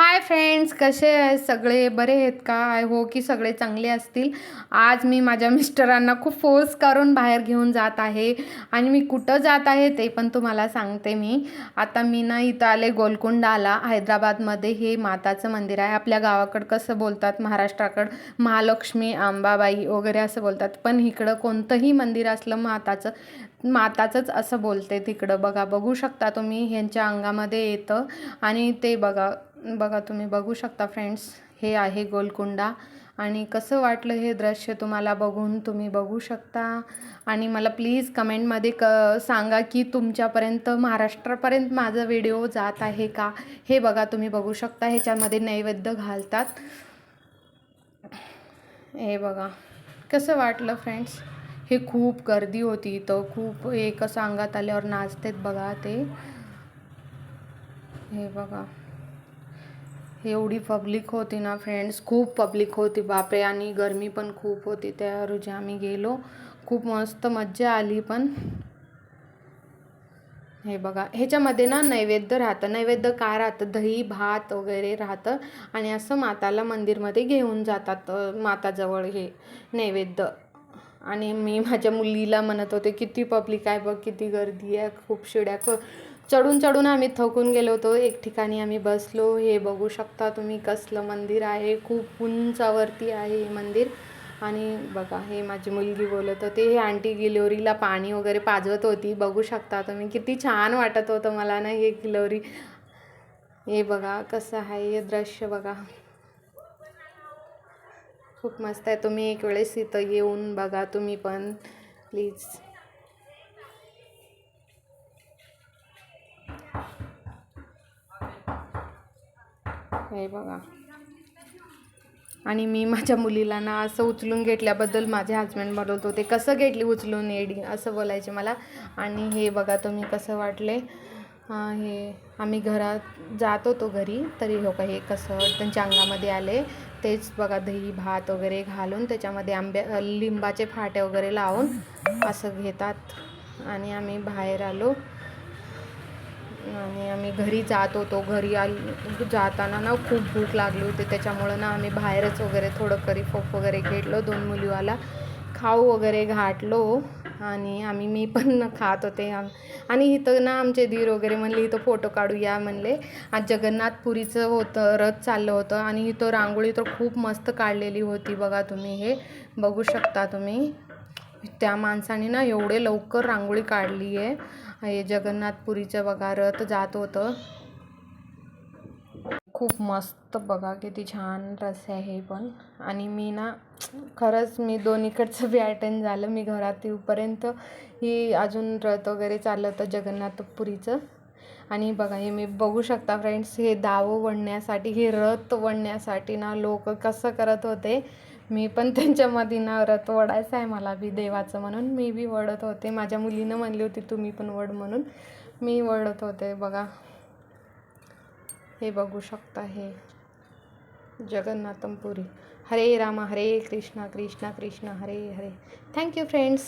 Hi friends कसे आहे? सगळे बरे आहेत का? आय हो की सगळे चांगले असतील. आज मी माझ्या मिस्टरांना खूप फोर्स करून बाहेर घेऊन जात आहे आणि मी कुठं जात आहे ते पण तुम्हाला सांगते मी. आता मी ना इथं आले गोलकुंडाला हैदराबादमध्ये. हे माताचं मंदिर आहे. आपल्या गावाकडं कसं बोलतात? महाराष्ट्राकडं महालक्ष्मी आंबाबाई वगैरे असं बोलतात. पण इकडं कोणतंही मंदिर असलं माताचं माताचंच असं बोलते तिकडं. बघा बघू शकता तुम्ही. ह्यांच्या अंगामध्ये येतं. आणि ते बघा बघा तुम्ही बघू शकता फ्रेंड्स हे आहे गोलकुंडा. आणि कसं वाटलं हे दृश्य तुम्हाला बघून तुम्ही बघू शकता. आणि मला प्लीज कमेंटमध्ये क सांगा की तुमच्यापर्यंत महाराष्ट्रापर्यंत माझा व्हिडिओ जात आहे का? हे बघा तुम्ही बघू शकता. ह्याच्यामध्ये नैवेद्य घालतात. हे बघा कसं वाटलं फ्रेंड्स? हे खूप गर्दी होती इथं. खूप एक सांगात अंगात आल्यावर नाचतेत बघा ते. हे बघा. एवढी पब्लिक होती ना फ्रेंड्स खूप पब्लिक होती. बापरे आणि गरमी पण खूप होती. त्या रोजी आम्ही गेलो. खूप मस्त मज्जा आली पण. हे बघा ह्याच्यामध्ये ना नैवेद्य राहतं. नैवेद्य काय राहतं? दही भात वगैरे राहतं. आणि असं माताला मंदिरमध्ये घेऊन जातात माताजवळ हे नैवेद्य. आणि मी माझ्या मुलीला म्हणत होते किती पब्लिक आहे बघ किती गर्दी आहे खूप शिड्या चढून चढून आम्ही थकून गेलो होतो. एक ठिकाणी आम्ही बसलो. हे बघू शकता तुम्ही कसलं मंदिर आहे. खूप उंचावरती आहे हे मंदिर. आणि बघा हे माझी मुलगी बोलत होती. हे आंटी गिलोरीला पाणी वगैरे पाजवत होती. बघू शकता तुम्ही. किती छान वाटत होतं मला ना हे गिलोरी. हे बघा कसं आहे हे दृश्य बघा. खूप मस्त आहे. तुम्ही एक वेळेस इथं येऊन बघा तुम्ही पण. प्लीज. हे बघा. आणि मी माझ्या मुलीला ना असं उचलून घेतल्याबद्दल माझे हजबंड बोलत होते कसं घेतली उचलून एडी असं बोलायचे मला. आणि हे बघा तुम्ही कसं वाटले. हे आम्ही घरात जात होतो घरी तरी हो का हे कसं त्यांच्या अंगामध्ये आले. तेच बघा दही भात वगैरे घालून त्याच्यामध्ये आंब्या लिंबाचे फाटे वगैरे लावून असं घेतात. आणि आम्ही बाहेर आलो. आणि आम्ही घरी जात होतो. घरी आल जाताना ना खूप भूक लागली होती. त्याच्यामुळं ना आम्ही बाहेरच वगैरे थोडं करी फोप वगैरे घेतलो. दोन मुलीवाला खाऊ वगैरे घाटलो आणि आम्ही मी पण खात होते. आणि इथं ना आमचे दीर वगैरे म्हणले इथं फोटो काढूया म्हणले. आज जगन्नाथपुरीचं होतं रथ चाललं होतं. आणि इथं रांगोळी तर खूप मस्त काढलेली होती बघा तुम्ही हे. बघू शकता तुम्ही. त्या माणसाने ना एवढे लवकर रांगोळी काढली आहे. हे जगन्नाथपुरीचं बघा रथ जात होतं. खूप मस्त बघा किती छान रस आहे पण. आणि मी ना खरंच मी दोन्हीकडचं बी अटेंड झालं. मी घरात येऊपर्यंत ही अजून रथ वगैरे चाललं होतं जगन्नाथपुरीचं. आणि बघा हे मी बघू शकता फ्रेंड्स हे दावं वणण्यासाठी हे रथ वणण्यासाठी ना लोक कसं करत होते. मी पण त्यांच्यामध्ये ना रथ वडायचं आहे मला बी देवाचं म्हणून. मी बी वडत होते. माझ्या मुलीनं म्हणली होती तुम्ही पण वड म्हणून. मी वडत होते. बघा. हे बघू शकता हे. जगन्नाथमपुरी हरे रामा हरे कृष्णा कृष्णा कृष्णा हरे हरे. Thank you friends